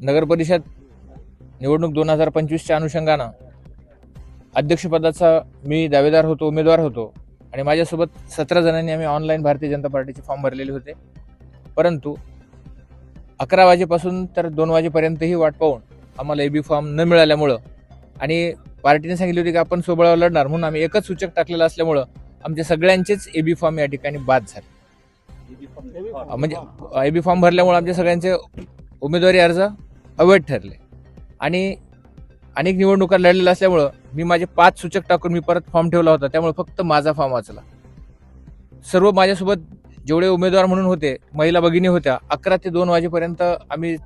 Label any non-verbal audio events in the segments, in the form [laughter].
नगर परिषद निवडणूक दोन हजार पंचवीसच्या अनुषंगानं अध्यक्षपदाचा मी दावेदार होतो उमेदवार होतो. आणि माझ्यासोबत सतरा जणांनी आम्ही ऑनलाईन भारतीय जनता पार्टीचे फॉर्म भरलेले होते. परंतु अकरा वाजेपासून तर दोन वाजेपर्यंतही वाट पाहून आम्हाला ए बी फॉर्म न मिळाल्यामुळं आणि पार्टीने सांगितले होते की आपण सोबळावर लढणार म्हणून आम्ही एकच सूचक टाकलेलं असल्यामुळं आमच्या सगळ्यांचेच ए बी फॉर्म या ठिकाणी बाद झाले. म्हणजे ए बी फॉर्म भरल्यामुळे आमच्या सगळ्यांचे उमेदवारी अर्ज अवैध ठरले. आणि अनेक निवडणुका लढलेल्या असल्यामुळं मी माझे पाच सूचक टाकून मी परत फॉर्म ठेवला होता. त्यामुळे फक्त माझा फॉर्म वाचला. सर्व माझ्यासोबत जेवढे उमेदवार म्हणून होते महिला भगिनी होत्या अकरा ते दोन वाजेपर्यंत आम्ही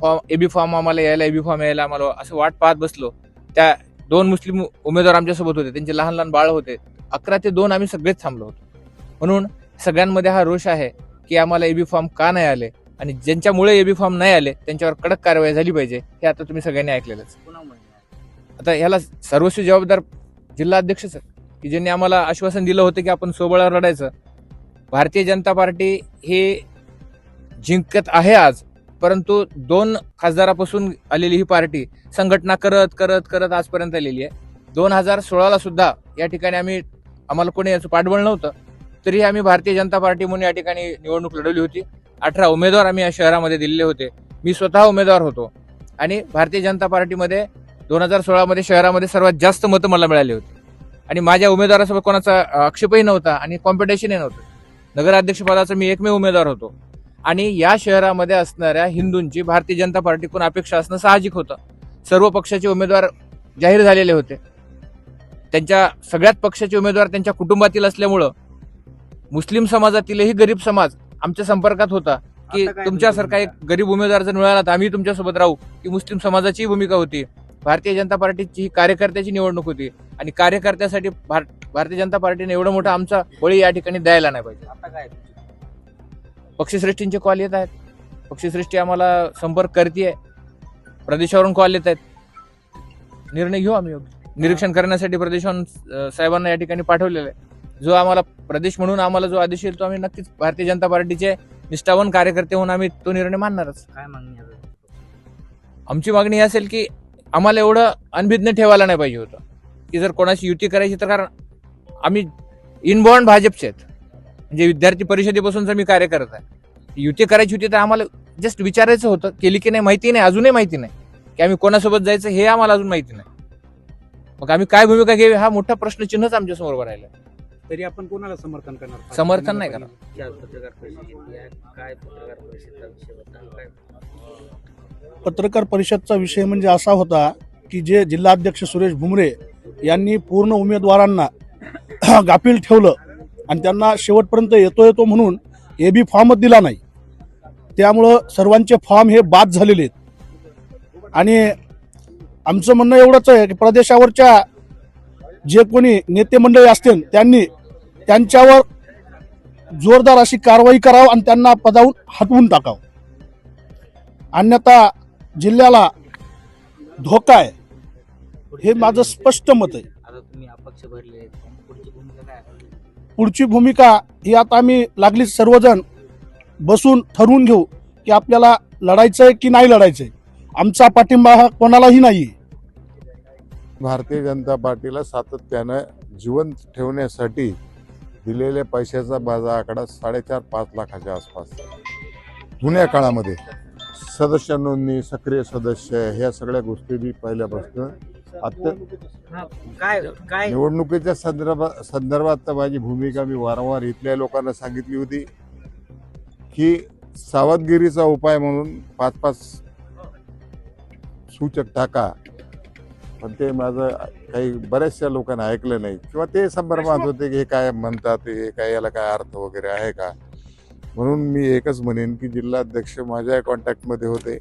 फॉर्म एबी फॉर्म आम्हाला यायला एबी फॉर्म यायला आम्हाला असं वाट पाहत बसलो. त्या दोन मुस्लिम उमेदवार आमच्यासोबत होते. त्यांचे लहान लहान बाळ होते. अकरा ते दोन आम्ही सगळेच थांबलो होतो. म्हणून सगळ्यांमध्ये हा रोष आहे की आम्हाला एबी फॉर्म का नाही आले? आणि ज्यांच्यामुळे एबी फॉर्म नाही आले त्यांच्यावर कडक कारवाई झाली पाहिजे हे आता तुम्ही सगळ्यांनी ऐकलेलंच. आता ह्याला सर्वस्वी जबाबदार जिल्हा अध्यक्षच की ज्यांनी आम्हाला आश्वासन दिलं होतं की आपण सोबळावर लढायचं भारतीय जनता पार्टी हे जिंकत आहे आज परंतु दोन खासदारापासून आलेली ही पार्टी संघटना करत करत करत आजपर्यंत आलेली आहे. दोन हजार सोळाला सुद्धा या ठिकाणी आम्ही आम्हाला कोणी याचं पाठबळ नव्हतं तरीही आम्ही भारतीय जनता पार्टी म्हणून या ठिकाणी निवडणूक लढवली होती. अठरा उमेदवार आम्ही या शहरामध्ये दिलेले होते. मी स्वतः उमेदवार होतो. आणि भारतीय जनता पार्टीमध्ये दोन हजार सोळामध्ये शहरामध्ये सर्वात जास्त मतं मला मिळाली होती. आणि माझ्या उमेदवारासोबत कोणाचा आक्षेपही नव्हता आणि कॉम्पिटिशनही नव्हतं. नगराध्यक्षपदाचा मी एकमेव उमेदवार होतो. आणि या शहरामध्ये असणाऱ्या हिंदूंची भारतीय जनता पार्टीकडून अपेक्षा असणं साहजिक होतं. सर्व पक्षाचे उमेदवार जाहीर झालेले होते. त्यांच्या सगळ्यात पक्षाचे उमेदवार त्यांच्या कुटुंबातील असल्यामुळं मुस्लिम समाजातीलही गरीब समाज आमच्या संपर्कात होता की तुमच्यासारखा एक गरीब उमेदवार जर मिळाला तर आम्ही तुमच्यासोबत राहू ही मुस्लिम समाजाची भूमिका होती. भारतीय जनता पार्टीची ही कार्यकर्त्याची निवडणूक होती आणि कार्यकर्त्यासाठी भार- भारतीय जनता पार्टीने एवढं मोठं आमचा बळी या ठिकाणी द्यायला नाही पाहिजे. आता काय पक्षश्रेष्ठींचे कॉल येत आहेत. पक्षश्रेष्ठी आम्हाला संपर्क करते प्रदेशावरून कॉल येत आहेत. निर्णय घेऊ आम्ही. निरीक्षण करण्यासाठी प्रदेशावरून साहेबांना या ठिकाणी पाठवलेलं आहे. जो आम्हाला प्रदेश म्हणून आम्हाला जो आदेश येईल तो आम्ही नक्कीच भारतीय जनता पार्टीचे निष्ठावान कार्यकर्ते म्हणून आम्ही तो निर्णय मानणारच. काय मागणी आहे? आमची मागणी ही असेल की आम्हाला एवढं अनभिज्ञ ठेवायला नाही पाहिजे होतं. की जर कोणाची युती करायची तर कारण आम्ही इनबॉर्न भाजपचे आहेत. म्हणजे विद्यार्थी परिषदेपासून जर मी कार्य करत आहे. युती करायची होती तर आम्हाला जस्ट विचारायचं होतं. केली की नाही माहिती नाही अजूनही माहिती नाही. की आम्ही कोणासोबत जायचं हे आम्हाला अजून माहिती नाही. मग आम्ही काय भूमिका घ्यावी हा मोठा प्रश्नचिन्हच आमच्यासमोर उभा राहिला तरी आपण कोणाला समर्थन करणार? समर्थन नाही करणार. पत्रकार परिषद घेतली आहे, काय पत्रकार परिषदचा विषय होता आणि काय? पत्रकार परिषदचा विषय म्हणजे असा होता की जे जिल्हाध्यक्ष सुरेश भुमरे यांनी पूर्ण उमेदवारांना [clears throat] गाफील ठेवलं आणि त्यांना शेवटपर्यंत येतो येतो म्हणून ए बी फॉर्मच दिला नाही. त्यामुळं सर्वांचे फॉर्म हे बाद झालेले आहेत. आणि आमचं म्हणणं एवढंच आहे की प्रदेशावरच्या जे कोणी नेते मंडळी असतील त्यांनी त्यांच्यावर जोरदार अशी कारवाई करावं आणि त्यांना पदावून हटवून टाकावं. अन्यथा जिल्ह्याला धोका आहे. हे माझं स्पष्ट मत आहे. पुढची भूमिका काय आहे? पुढची भूमिका ही आता आम्ही लागली सर्वजण बसून ठरवून घेऊ की आपल्याला लढायचंय की नाही लढायचंय आमचा पाठिंबा हा कोणालाही नाही भारतीय जनता पार्टीला सातत्यानं जिवंत ठेवण्यासाठी दिलेल्या पैशाचा बाजा आकडा साडेचार पाच लाखाच्या आसपास. जुन्या काळामध्ये सदस्य नोंदणी सक्रिय सदस्य ह्या सगळ्या गोष्टी मी पहिल्यापासून निवडणुकीच्या संदर्भात संदर्भात माझी भूमिका मी वारंवार इथल्या लोकांना सांगितली होती की सावधगिरीचा उपाय म्हणून पाच पाच सूचक टाका. पण ते माझं काही बऱ्याचशा लोकांना ऐकलं नाही. किंवा ते संभ्रमात होते की हे काय म्हणतात हे काय याला काय अर्थ वगैरे आहे का? म्हणून मी एकच म्हणेन की जिल्हाध्यक्ष माझ्या कॉन्टॅक्टमध्ये होते.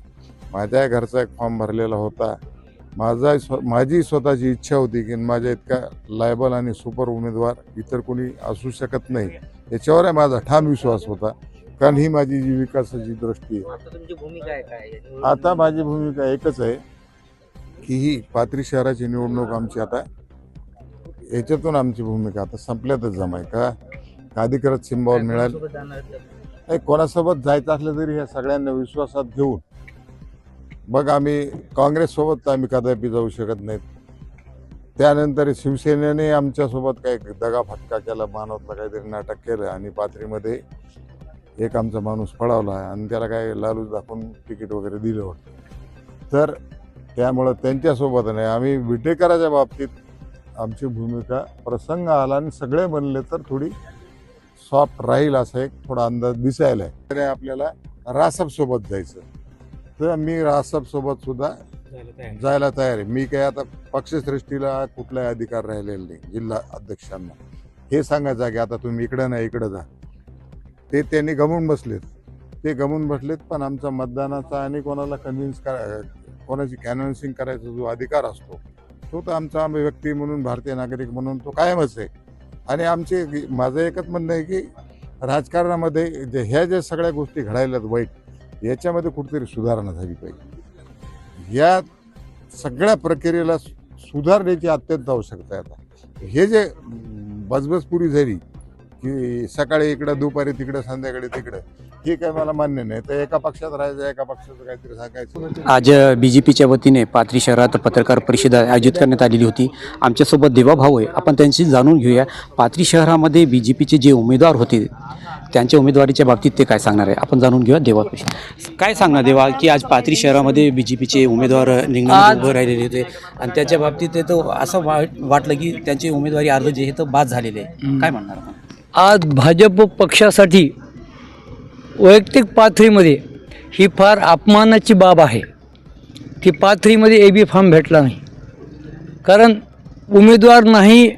माझ्या घरचा एक फॉर्म भरलेला होता. माझा स्व माझी स्वतःची इच्छा होती की माझ्या इतका लायबल आणि सुपर उमेदवार इतर कोणी असू शकत नाही. याच्यावर माझा ठाम विश्वास होता. कारण ही माझी जी विकासाची दृष्टी आहे. आता माझी भूमिका एकच आहे. की ही पाथरी शहराची निवडणूक आमची आता याच्यातून आमची भूमिका आता संपल्यातच जमाय का? अधिकृत सिंबावर मिळाल. नाही कोणासोबत जायचं असलं तरी ह्या सगळ्यांना विश्वासात घेऊन. मग आम्ही काँग्रेससोबत आम्ही कदापि जाऊ शकत नाहीत. त्यानंतर शिवसेनेने आमच्यासोबत काही दगाफटका केला मानवतला काहीतरी नाटक केलं आणि पाथरीमध्ये एक आमचा माणूस पळावला आणि त्याला काय लालूच दाखवून तिकीट वगैरे दिलं होतं. तर त्यामुळं त्यांच्यासोबत नाही. आम्ही विटेकराच्या बाबतीत आमची भूमिका प्रसंग आला आणि सगळे बनले तर थोडी सॉफ्ट राहील असा एक थोडा अंदाज दिसायला आहे. तर आपल्याला रासप सोबत जायचं. तर मी रासप सोबत सुद्धा जायला तयार आहे. जायला तयार आहे. मी काय आता पक्षश्रेष्ठीला कुठलाही अधिकार राहिलेला नाही जिल्हा अध्यक्षांना. हे सांगायचं की आता तुम्ही इकडं नाही इकडं जा. ते त्यांनी गमून बसलेत. ते गमून बसलेत पण आमचा मतदानाचा आणि कोणाला कन्व्हिन्स करा कोणाची कॅन्व्हन्सिंग करायचा जो अधिकार असतो तो तर आमचा व्यक्ती म्हणून भारतीय नागरिक म्हणून तो कायमच आहे. आणि आमचे माझं एकच म्हणणं आहे की राजकारणामध्ये जे ह्या ज्या सगळ्या गोष्टी घडायल्यात वाईट याच्यामध्ये कुठेतरी सुधारणा झाली पाहिजे. या सगळ्या प्रक्रियेला सु- सुधारण्याची अत्यंत आवश्यकता आहे आता. हे जे बजबजपुरी झाली की सकाळी इकडं दुपारी तिकडं संध्याकाळी तिकडं. हे काय मला मान्य नाही. तर एका पक्षात राहायचं एका पक्षाचं काहीतरी सांगायचं. आज बी जे पीच्या वतीने पाथरी शहरात पत्रकार परिषद आयोजित करण्यात आलेली होती. आमच्यासोबत देवाभाऊ आहे. आपण त्यांची जाणून घेऊया. पाथरी शहरामध्ये बी जे पीचे जे उमेदवार होते त्यांच्या उमेदवारीच्या बाबतीत ते काय सांगणार आहे? आपण जाणून घेऊया देवापाशी काय सांगणार देवा की आज पाथरी शहरामध्ये बी जे पीचे उमेदवार रिंगणात उभे राहिलेले होते. आणि त्याच्या बाबतीत ते तो असं वाट वाटलं की त्यांची उमेदवारी अर्ज जे आहे तर बाद झालेले आहे. काय म्हणणार आपण? आज भाजप पक्षासाठी वैयक्तिक पाथरीमध्ये ही फार अपमानाची बाब आहे. की पाथरीमध्ये ए बी फॉर्म भेटला नाही. कारण उमेदवार नाही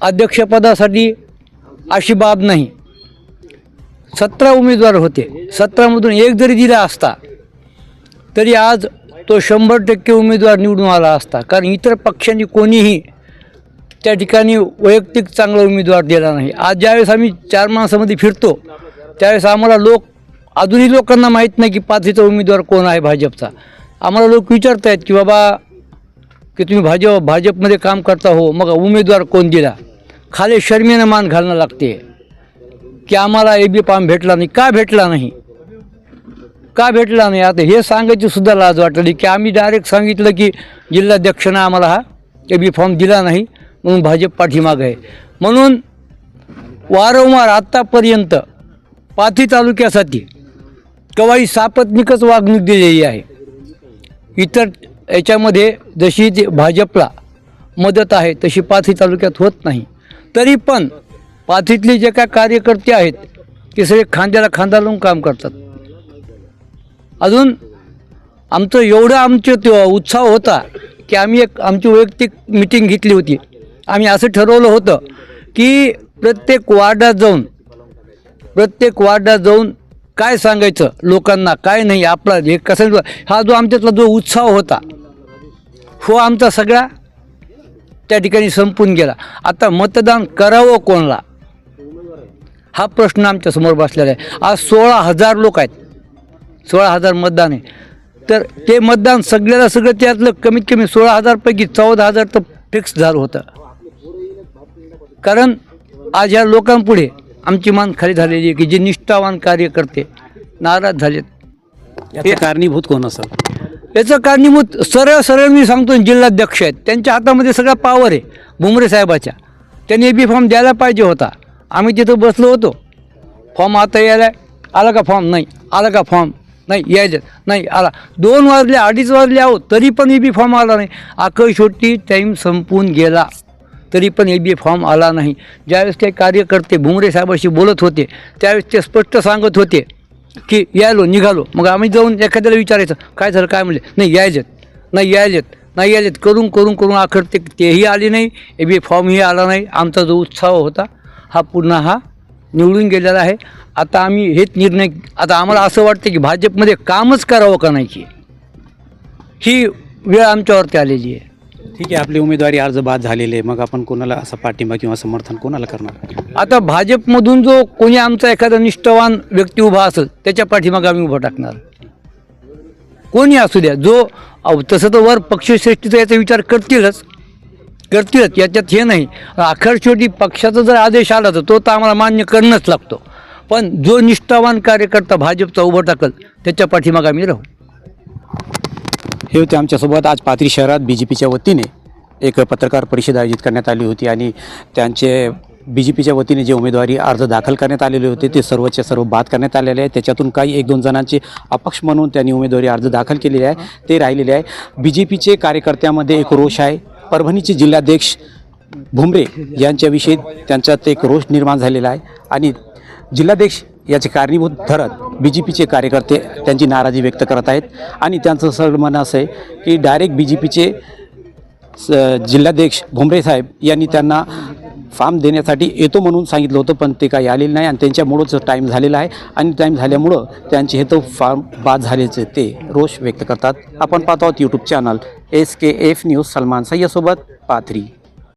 अध्यक्षपदासाठी अशी बाब नाही. सतरा उमेदवार होते. सतरामधून एक जरी दिला असता तरी आज तो शंभर टक्के उमेदवार निवडून आला असता. कारण इतर पक्षांनी कोणीही त्या ठिकाणी वैयक्तिक चांगला उमेदवार दिला नाही. आज ज्यावेळेस आम्ही चार माणसामध्ये फिरतो त्यावेळेस आम्हाला लोक अजूनही लोकांना माहीत नाही की पाथरीचा उमेदवार कोण आहे भाजपचा. आम्हाला लोक विचारत आहेत की बाबा की तुम्ही भाजप भाजपमध्ये काम करता हो मग उमेदवार कोण दिला? खाली शर्मेनं मान घालणं लागते. की आम्हाला ए बी पाम भेटला नाही का भेटला नाही? का भेटला नाही? आता हे सांगायची सुद्धा लाज वाटली की आम्ही डायरेक्ट सांगितलं की जिल्हाध्यक्षानं आम्हाला हा ए बी फॉर्म दिला नाही. म्हणून भाजप पाठीमाग आहे. म्हणून वारंवार आत्तापर्यंत पाथी तालुक्यासाठी कवाई सापत्निकच वागणूक दिलेली आहे. इतर याच्यामध्ये जशी ते भाजपला मदत आहे तशी पाथी तालुक्यात होत नाही. तरी पण पाथीतले जे काय कार्यकर्ते आहेत ते सगळे खांद्याला खांदा लावून काम करतात. अजून आमचं एवढं आमचं उत्साह होता की आम्ही एक आमची वैयक्तिक मिटिंग घेतली होती. आम्ही असं ठरवलं होतं की प्रत्येक वार्डात जाऊन प्रत्येक वार्डात जाऊन काय सांगायचं लोकांना काय नाही आपला हे कसं हा जो आमच्यातला जो उत्साह होता हो आमचा सगळा त्या ठिकाणी संपून गेला. आता मतदान करावं कोणाला? हा प्रश्न आमच्यासमोर बसलेला आहे. आज सोळा हजार लोक आहेत. सोळा हजार मतदान आहे. तर ते मतदान सगळ्याला सगळं त्यातलं कमीत कमी सोळा हजारपैकी चौदा हजार तर फिक्स झालं होतं. कारण आज ह्या लोकांपुढे आमची मान खाली झालेली आहे की जे निष्ठावान कार्यकर्ते नाराज झालेत. याचं कारणीभूत कोण असेल? याचं कारणीभूत सरळ सरळ मी सांगतो जिल्हाध्यक्ष आहेत. त्यांच्या हातामध्ये सगळा पावर आहे भुमरे साहेबाच्या. त्यांनी ए बी फॉर्म द्यायला पाहिजे होता. आम्ही तिथं बसलो होतो. फॉर्म आता यायला आला का फॉर्म नाही. आला का फॉर्म नाही. यायचं. नाही आला. दोन वाजले अडीच वाजले आहो तरी पण ए बी फॉर्म आला नाही. शेवटी टाईम संपून गेला. तरी पण ए बी फॉर्म आला नाही. ज्यावेळेस ते कार्यकर्ते भुमरे साहेबाशी बोलत होते त्यावेळेस ते स्पष्ट सांगत होते की यायलो निघालो. मग आम्ही जाऊन एखाद्याला विचारायचं काय झालं काय म्हणले? नाही यायचेत नाही यायलेत. नाही यायलेत. करून करून करून अखेर ते तेही आले नाही. ए बी फॉर्मही आला नाही. आमचा जो उत्साह होता हा पुन्हा हा निवडून गेलेला आहे. आता आम्ही हेच निर्णय आता आम्हाला असं वाटतं की भाजपमध्ये कामच करावं का नाही की ही वेळ आमच्यावरती आलेली आहे. ठीक आहे आपली उमेदवारी अर्ज बाद झालेले आहे. मग आपण कोणाला असं पाठिंबा किंवा समर्थन कोणाला करणार? आता भाजपमधून जो कोणी आमचा एखादा निष्ठावान व्यक्ती उभा असेल त्याच्या पाठीमागे आम्ही उभं टाकणार. कोणी असू द्या जो अहो, तसं तर वर पक्षश्रेष्ठीचा याचा विचार करतीलच. करतीलच याच्यात हे नाही. अखेर शेवटी पक्षाचा जर आदेश आला तर तो तर आम्हाला मान्य करणंच लागतो. पण जो निष्ठावान कार्यकर्ता भाजपचा उभं टाकल त्याच्या पाठीमागे आम्ही राहू. हे होते आमच्यासोबत. आज पाथरी शहरात बी जे पीच्या वतीने एक पत्रकार परिषद आयोजित करण्यात आली होती आणि त्यांचे बी जे पीच्या वतीने जे उमेदवारी अर्ज दाखल करण्यात आलेले होते ते सर्वच्या सर्व बाद करण्यात आलेले आहे त्याच्यातून काही एक दोन जणांचे अपक्ष म्हणून त्यांनी उमेदवारी अर्ज दाखल केलेले आहे. ते राहिलेले आहे. बी जे पीचे कार्यकर्त्यामध्ये एक रोष आहे. परभणीचे जिल्हाध्यक्ष भुमरे यांच्याविषयी त्यांच्यात एक रोष निर्माण झालेला आहे. आणि जिल्हाध्यक्ष याचे कारणीभूत धरत बी जे पीचे कार्यकर्ते त्यांची नाराजी व्यक्त करत आहेत. आणि त्यांचं सरळ म्हणणं असं आहे की डायरेक्ट बी जे पीचे जिल्हाध्यक्ष भुमरे साहेब यांनी त्यांना फॉर्म देण्यासाठी येतो म्हणून सांगितलं होतं पण ते काही आलेलं नाही आणि त्यांच्यामुळंच टाईम झालेला आहे. आणि टाईम झाल्यामुळं त्यांचे हे तो फॉर्म बाद झाल्याचे ते रोष व्यक्त करतात. आपण पाहतो आहोत YouTube channel S K F news Salman सय्यासोबत Pathri.